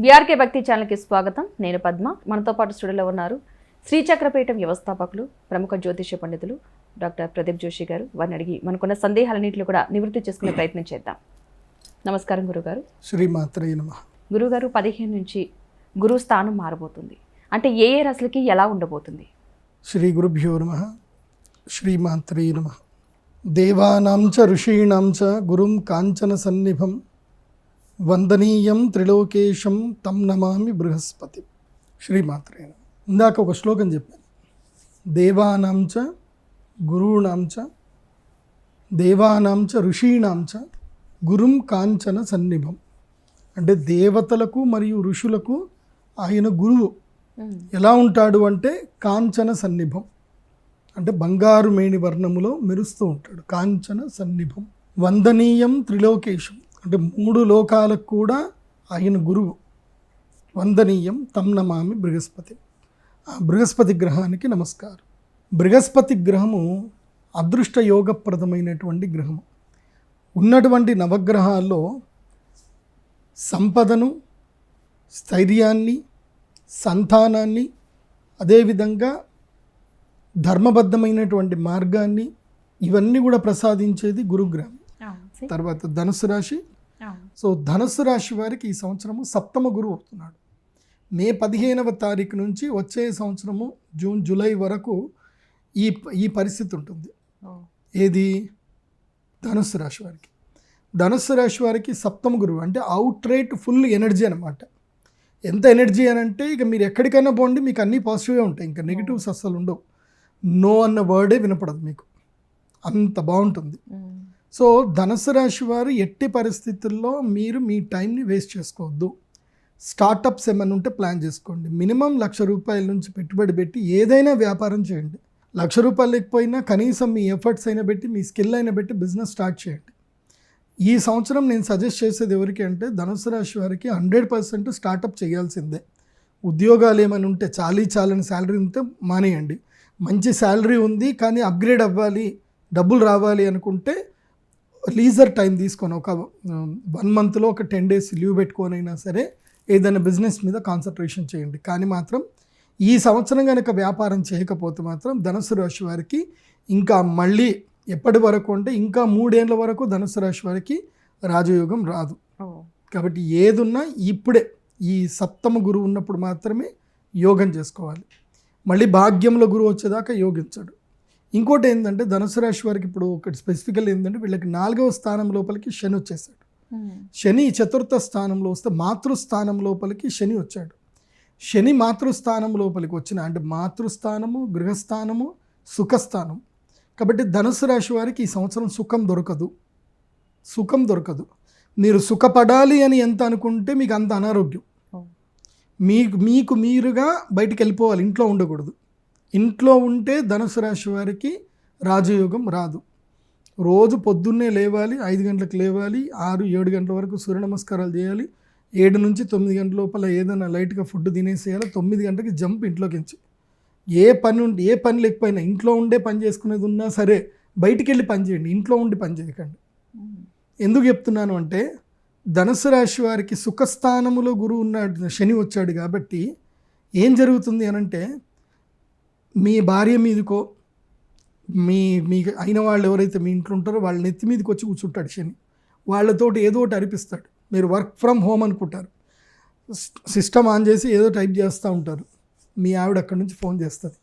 BRK భక్తి ఛానల్కి స్వాగతం. నేను పద్మ. మనతో పాటు స్టూడియోలో ఉన్నారు శ్రీచక్రపీఠం వ్యవస్థాపకులు ప్రముఖ జ్యోతిష పండితులు డాక్టర్ ప్రదీప్ జోషి గారు. వారిని అడిగి మనకున్న సందేహాలన్నింటిలో కూడా నివృత్తి చేసుకునే ప్రయత్నం చేద్దాం. నమస్కారం గురుగారు. శ్రీమాత్రే నమ. గురుగారు పదిహేను నుంచి గురువు స్థానం మారబోతుంది. అంటే ఏ ఏ రాశులకి ఎలా ఉండబోతుంది? శ్రీ గురుభ్యో నమ. శ్రీమాత్రే నమ. దేవానాం చ ఋషీణాం చ గురుం కాంచన సన్నిభం వందనీయం త్రిలోకేశం తం నమామి బృహస్పతి. శ్రీమాత్రే నమ. ఇందాక ఒక శ్లోకం చెప్పాను. దేవానాం చ గురూణాం చ దేవానాం చ ఋషీణాం చ గురుం కాంచన సన్నిభం. అంటే దేవతలకు మరియు ఋషులకు ఆయన గురువు. ఎలా ఉంటాడు అంటే కాంచన సన్నిభం. అంటే బంగారు మేణి వర్ణములో మెరుస్తూ ఉంటాడు. కాంచన సన్నిభం. వందనీయం త్రిలోకేశం. అంటే మూడు లోకాలకు కూడా ఆయన గురువు. వందనీయం తమ్ నమామి బృహస్పతి. ఆ బృహస్పతి గ్రహానికి నమస్కారం. బృహస్పతి గ్రహము అదృష్ట యోగప్రదమైనటువంటి గ్రహము. ఉన్నటువంటి నవగ్రహాల్లో సంపదను స్థైర్యాన్ని సంతానాన్ని అదేవిధంగా ధర్మబద్ధమైనటువంటి మార్గాన్ని ఇవన్నీ కూడా ప్రసాదించేది గురుగ్రహం. తర్వాత ధనుసు రాశి. సో ధనుసు రాశి వారికి ఈ సంవత్సరము సప్తమ గురువు అవుతున్నాడు. మే పదిహేనవ తారీఖు నుంచి వచ్చే సంవత్సరము జూన్ జూలై వరకు ఈ ఈ పరిస్థితి ఉంటుంది. ఏది? ధనుస్సు రాశి వారికి. ధనుస్సు రాశి వారికి సప్తమ గురువు అంటే అవుట్ రేట్ ఫుల్ ఎనర్జీ అనమాట ఎంత ఎనర్జీ అని అంటే ఇక మీరు ఎక్కడికైనా పోండి మీకు అన్నీ పాజిటివ్గా ఉంటాయి. ఇంకా నెగిటివ్స్ అస్సలు ఉండవు. నో అన్న వర్డే వినపడదు మీకు. అంత బాగుంటుంది. సో ధనుసు రాశి వారు ఎట్టి పరిస్థితుల్లో మీరు మీ టైంని వేస్ట్ చేసుకోవద్దు. స్టార్టప్స్ ఏమైనా ఉంటే ప్లాన్ చేసుకోండి. మినిమం లక్ష రూపాయల నుంచి పెట్టుబడి పెట్టి ఏదైనా వ్యాపారం చేయండి. లక్ష రూపాయలు లేకపోయినా కనీసం మీ ఎఫర్ట్స్ అయినా పెట్టి మీ స్కిల్ అయినా పెట్టి బిజినెస్ స్టార్ట్ చేయండి. ఈ సంవత్సరం నేను సజెస్ట్ చేసేది ఎవరికి అంటే ధనుసు రాశి వారికి హండ్రెడ్ పర్సెంట్ స్టార్టప్ చేయాల్సిందే. ఉద్యోగాలు ఏమైనా ఉంటే చాలీ చాలని శాలరీ ఉంటే మానేయండి. మంచి శాలరీ ఉంది కానీ అప్గ్రేడ్ అవ్వాలి డబ్బులు రావాలి అనుకుంటే లీజర్ టైం తీసుకొని ఒక వన్ మంత్లో ఒక టెన్ డేస్ లీవ్ పెట్టుకొని అయినా సరే ఏదైనా బిజినెస్ మీద కాన్సన్ట్రేషన్ చేయండి. కానీ మాత్రం ఈ సంవత్సరం కనుక వ్యాపారం చేయకపోతే మాత్రం ధనుసు రాశి వారికి ఇంకా మళ్ళీ ఎప్పటి వరకు అంటే ఇంకా మూడేళ్ళ వరకు ధనుసు రాశి వారికి రాజయోగం రాదు. కాబట్టి ఏదున్నా ఇప్పుడే ఈ సప్తమ గురువు ఉన్నప్పుడు మాత్రమే యోగం చేసుకోవాలి. మళ్ళీ భాగ్యంలో గురువు వచ్చేదాకా యోగించడు. ఇంకోటి ఏంటంటే ధనుసు రాశి వారికి ఇప్పుడు ఒకటి స్పెసిఫికల్ ఏంటంటే వీళ్ళకి నాలుగవ స్థానం లోపలికి శని వచ్చేసాడు. శని చతుర్థ స్థానంలో వస్తే మాతృస్థానం లోపలికి శని వచ్చాడు. శని మాతృస్థానం లోపలికి వచ్చిన అంటే మాతృస్థానము గృహస్థానము సుఖస్థానం. కాబట్టి ధనుసు రాశి వారికి ఈ సంవత్సరం సుఖం దొరకదు. సుఖం దొరకదు. మీరు సుఖపడాలి అని ఎంత అనుకుంటే మీకు అంత అనారోగ్యం. మీకు మీకు మీరుగా బయటికి వెళ్ళిపోవాలి ఇంట్లో ఉండకూడదు. ఇంట్లో ఉంటే ధనుసు రాశి వారికి రాజయోగం రాదు. రోజు పొద్దున్నే లేవాలి ఐదు గంటలకు లేవాలి ఆరు ఏడు గంటల వరకు సూర్య నమస్కారాలు చేయాలి ఏడు నుంచి తొమ్మిది గంటల లోపల ఏదైనా లైట్గా ఫుడ్ తినేసేయాలి తొమ్మిది గంటకి జంప్ ఇంట్లోకించి ఏ పని ఉండి ఏ పని లేకపోయినా ఇంట్లో ఉండే పని చేసుకునేది ఉన్నా సరే బయటికి వెళ్ళి పని చేయండి ఇంట్లో ఉండి పని చేయకండి. ఎందుకు చెప్తున్నాను అంటే ధనుసు రాశి వారికి సుఖస్థానములో గురువు ఉన్నాడు శని వచ్చాడు కాబట్టి ఏం జరుగుతుంది అనంటే మీ భార్య మీదకో మీ మీకు అయిన వాళ్ళు ఎవరైతే మీ ఇంట్లో ఉంటారో వాళ్ళ నెత్తి మీదకి వచ్చి కూర్చుంటాడు శని. వాళ్ళతోటి ఏదో ఒకటి అరిపిస్తాడు. మీరు వర్క్ ఫ్రమ్ హోమ్ అనుకుంటారు. సిస్టమ్ ఆన్ చేసి ఏదో టైప్ చేస్తూ ఉంటారు. మీ ఆవిడ అక్కడి నుంచి ఫోన్ చేస్తుంది.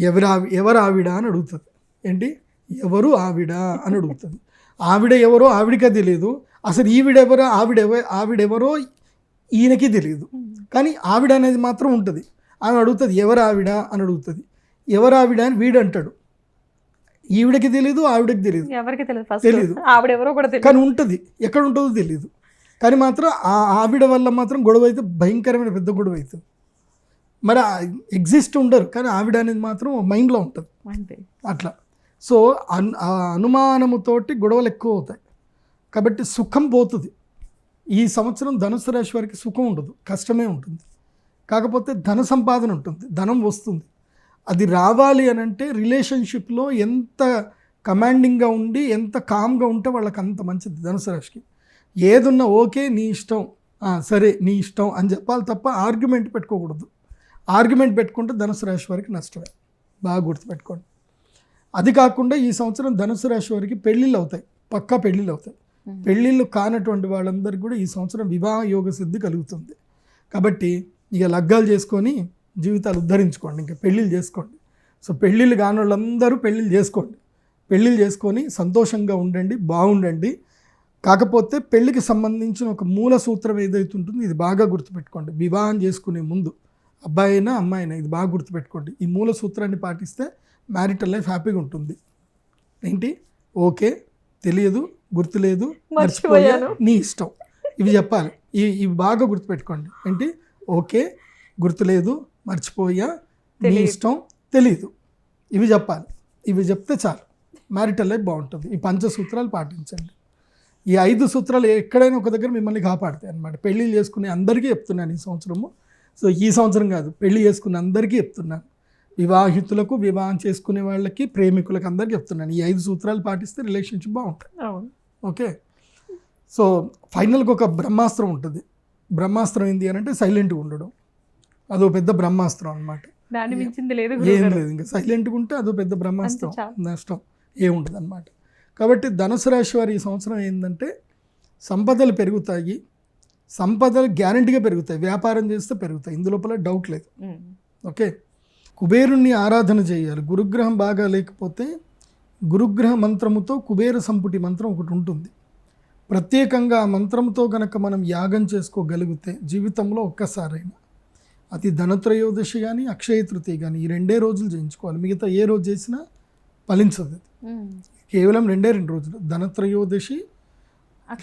ఎవరు ఆవి ఎవరు ఆవిడ అని అడుగుతుంది. ఏంటి? ఎవరు ఆవిడ అని అడుగుతుంది. ఆవిడ ఎవరో ఆవిడకే తెలియదు అసలు ఈవిడెవరో ఆవిడెవ ఆవిడెవరో ఈయనకి తెలియదు కానీ ఆవిడ అనేది మాత్రం ఉంటుంది. ఆమె అడుగుతుంది ఎవరు ఆవిడ అని అడుగుతుంది. ఎవరు ఆవిడ అని వీడు అంటాడు. ఈవిడకి తెలియదు ఆవిడకి తెలియదు ఎవరికి తెలియదు ఆవిడ ఎవరో కూడా తెలియదు కానీ ఉంటుంది ఎక్కడ ఉంటుందో తెలియదు కానీ మాత్రం ఆ ఆవిడ వల్ల మాత్రం గొడవ అయితే భయంకరమైన పెద్ద గొడవ అవుతుంది మరి ఎగ్జిస్ట్ ఉండరు కానీ ఆవిడ అనేది మాత్రం మైండ్లో ఉంటుంది. అంతే. అట్లా. సో అన్ ఆ అనుమానముతోటి గొడవలు ఎక్కువ అవుతాయి. కాబట్టి సుఖం పోతుంది. ఈ సంవత్సరం ధనుసు రాశి వారికి సుఖం ఉండదు కష్టమే ఉంటుంది. కాకపోతే ధన సంపాదన ఉంటుంది ధనం వస్తుంది. అది రావాలి అని అంటే రిలేషన్షిప్లో ఎంత కమాండింగ్గా ఉండి ఎంత కామ్గా ఉంటే వాళ్ళకి అంత మంచిది ధనుసు రాశికి. ఏదున్నా ఓకే నీ ఇష్టం. "ఆ, సరే నీ ఇష్టం అని చెప్పాలి తప్ప ఆర్గ్యుమెంట్ పెట్టుకోకూడదు. ఆర్గ్యుమెంట్ పెట్టుకుంటే ధనుసు రాశి వారికి నష్టమే. బాగా గుర్తుపెట్టుకోండి. అది కాకుండా ఈ సంవత్సరం ధనుసు రాశి వారికి పెళ్ళిళ్ళు అవుతాయి పక్కా పెళ్ళిళ్ళు అవుతాయి. పెళ్ళిళ్ళు కానటువంటి వాళ్ళందరికీ కూడా ఈ సంవత్సరం వివాహ యోగ సిద్ధి కలుగుతుంది. కాబట్టి ఇక లగ్గాలు చేసుకొని జీవితాలు ఉద్ధరించుకోండి ఇంకా పెళ్ళిళ్ళు చేసుకోండి. సో పెళ్ళిళ్ళు కాని వాళ్ళందరూ పెళ్ళిళ్ళు చేసుకోండి. పెళ్ళిళ్ళు చేసుకొని సంతోషంగా ఉండండి బాగుండండి. కాకపోతే పెళ్ళికి సంబంధించిన ఒక మూల సూత్రం ఏదైతే ఉంటుందో ఇది బాగా గుర్తుపెట్టుకోండి. వివాహం చేసుకునే ముందు అబ్బాయి అయినా అమ్మాయి అయినా ఇది బాగా గుర్తుపెట్టుకోండి. ఈ మూల సూత్రాన్ని పాటిస్తే మ్యారిటల్ లైఫ్ హ్యాపీగా ఉంటుంది. ఏంటి? ఓకే తెలియదు గుర్తులేదు మర్చిపోయా మర్చిపోయాను. నీ ఇష్టం. ఇవి చెప్పాలి. ఇవి ఇవి బాగా గుర్తుపెట్టుకోండి. ఏంటి? ఓకే గుర్తులేదు మర్చిపోయా నీ తెలీదు. ఇష్టం తెలీదు. ఇవి చెప్పాలి. ఇవి చెప్తే చాలు. మ్యారిటల్ లైఫ్ బాగుంటుంది. ఈ పంచసూత్రాలు పాటించండి. ఈ ఐదు సూత్రాలు ఎక్కడైనా ఒక దగ్గర మిమ్మల్ని కాపాడతాయి అనమాట పెళ్ళిళ్ళు చేసుకునే అందరికీ చెప్తున్నాను ఈ సంవత్సరము. సో ఈ సంవత్సరం కాదు పెళ్ళి చేసుకునే అందరికీ చెప్తున్నాను. వివాహితులకు వివాహం చేసుకునే వాళ్ళకి ప్రేమికులకు అందరికీ చెప్తున్నాను. ఈ ఐదు సూత్రాలు పాటిస్తే రిలేషన్షిప్ బాగుంటుంది. అవును. ఓకే? సో ఫైనల్గా ఒక బ్రహ్మాస్త్రం ఉంటుంది. బ్రహ్మాస్త్రం ఏంటి అని అంటే సైలెంట్గా ఉండడం. అదో పెద్ద బ్రహ్మాస్త్రం అనమాట దాన్ని మించింది లేదు ఏం. లేదు ఇంకా సైలెంట్గా ఉంటే అదో పెద్ద బ్రహ్మాస్త్రం. నష్టం. ఏముంటుంది అనమాట కాబట్టి ధనుసు రాశి వారి ఈ సంవత్సరం ఏంటంటే సంపదలు పెరుగుతాయి. సంపదలు గ్యారంటీగా పెరుగుతాయి. వ్యాపారం చేస్తే పెరుగుతాయి. ఇందులోపల డౌట్ లేదు. ఓకే? కుబేరుణ్ణి ఆరాధన చేయాలి. గురుగ్రహం బాగా లేకపోతే గురుగ్రహ మంత్రముతో కుబేర సంపుటి మంత్రం ఒకటి ఉంటుంది. ప్రత్యేకంగా ఆ మంత్రంతో గనక మనం యాగం చేసుకోగలిగితే జీవితంలో ఒక్కసారైనా అది ధనత్రయోదశి కానీ అక్షయ తృతీయ కానీ ఈ రెండే రోజులు చేయించుకోవాలి. మిగతా ఏ రోజు చేసినా ఫలించదు. కేవలం రెండే రెండు రోజులు. ధనత్రయోదశి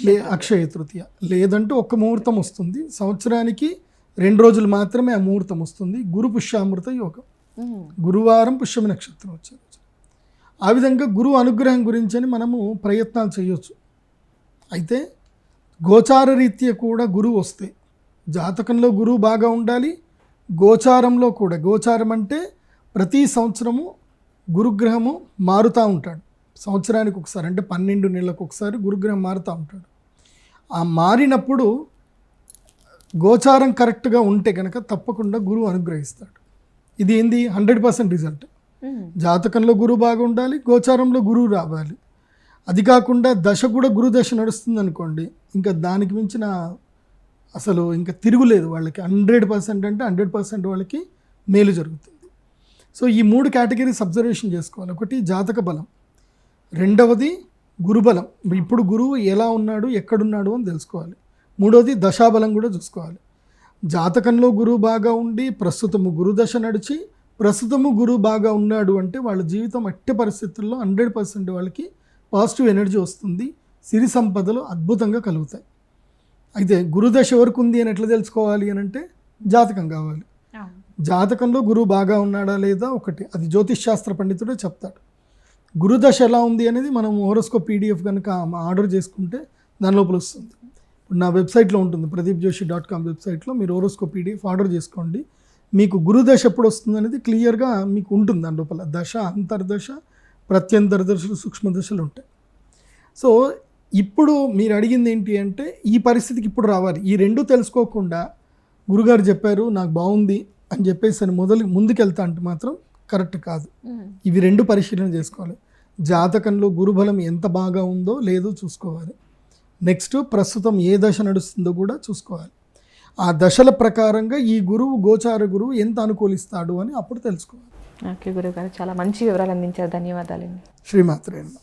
లే అక్షయ తృతీయ. లేదంటే ఒక్క ముహూర్తం వస్తుంది. సంవత్సరానికి రెండు రోజులు మాత్రమే ఆ ముహూర్తం వస్తుంది. గురు పుష్యామృత యోగం. గురువారం పుష్యమి నక్షత్రం వచ్చే ఆ విధంగా గురువు అనుగ్రహం గురించి అని మనము ప్రయత్నాలు చేయొచ్చు. అయితే గోచార రీత్యా కూడా గురువు వస్తే జాతకంలో గురువు బాగా ఉండాలి గోచారంలో కూడా. గోచారం అంటే ప్రతి సంవత్సరము గురుగ్రహము మారుతూ ఉంటాడు. సంవత్సరానికి ఒకసారి అంటే పన్నెండు నెలలకు ఒకసారి గురుగ్రహం మారుతూ ఉంటాడు. ఆ మారినప్పుడు గోచారం కరెక్ట్గా ఉంటే కనుక తప్పకుండా గురువు అనుగ్రహిస్తాడు. ఇది ఏంది? Hundred percent result. జాతకంలో గురువు బాగా ఉండాలి గోచారంలో గురువు రావాలి. అది కాకుండా దశ కూడా గురుదశ నడుస్తుంది అనుకోండి ఇంకా దానికి మించిన అసలు ఇంకా తిరుగులేదు వాళ్ళకి. హండ్రెడ్ పర్సెంట్ అంటే హండ్రెడ్ పర్సెంట్ వాళ్ళకి మేలు జరుగుతుంది. సో ఈ మూడు కేటగిరీస్ అబ్జర్వేషన్ చేసుకోవాలి. ఒకటి జాతక బలం రెండవది గురుబలం ఇప్పుడు గురువు ఎలా ఉన్నాడు ఎక్కడున్నాడు అని తెలుసుకోవాలి. మూడవది దశాబలం కూడా చూసుకోవాలి. జాతకంలో గురువు బాగా ఉండి ప్రస్తుతము గురుదశ నడిచి ప్రస్తుతము గురువు బాగా ఉన్నాడు అంటే వాళ్ళ జీవితం అట్టి పరిస్థితుల్లో హండ్రెడ్ పర్సెంట్ వాళ్ళకి పాజిటివ్ ఎనర్జీ వస్తుంది సిరి సంపదలు అద్భుతంగా కలుగుతాయి. అయితే గురుదశ ఎవరికి ఉంది అని ఎట్లా తెలుసుకోవాలి అని అంటే జాతకం కావాలి. జాతకంలో గురువు బాగా ఉన్నాడా లేదా ఒకటి అది జ్యోతిష్ శాస్త్ర పండితుడే చెప్తాడు. గురుదశ ఎలా ఉంది అనేది మనం హోరోస్కోప్ పీడిఎఫ్ కనుక ఆర్డర్ చేసుకుంటే దాని లోపల వస్తుంది. ఇప్పుడు నా వెబ్సైట్లో ఉంటుంది ప్రదీప్ జోషి డాట్ కామ్ వెబ్సైట్లో మీరు హోరోస్కోప్ పీడిఎఫ్ ఆర్డర్ చేసుకోండి. మీకు గురుదశ ఎప్పుడు వస్తుంది అనేది క్లియర్గా మీకు ఉంటుంది దాని లోపల దశ అంతర్దశ ప్రత్యంతర దశలు సూక్ష్మ దశలు ఉంటాయి. సో ఇప్పుడు మీరు అడిగింది ఏంటి అంటే ఈ పరిస్థితికి ఇప్పుడు రావాలి. ఈ రెండు తెలుసుకోకుండా గురుగారు చెప్పారు నాకు బాగుంది అని చెప్పేసి అని మొదలు ముందుకెళ్తా అంటే మాత్రం కరెక్ట్ కాదు. ఇవి రెండు పరిశీలన చేసుకోవాలి. జాతకంలో గురుబలం ఎంత బాగా ఉందో లేదో చూసుకోవాలి. నెక్స్ట్ ప్రస్తుతం ఏ దశ నడుస్తుందో కూడా చూసుకోవాలి. ఆ దశల ప్రకారంగా ఈ గురువు గోచార గురువు ఎంత అనుకూలిస్తాడు అని అప్పుడు తెలుసుకోవాలి. ఓకే గురువు గారు చాలా మంచి వివరాలు అందించారు. ధన్యవాదాలండి. శ్రీమాత్రేణ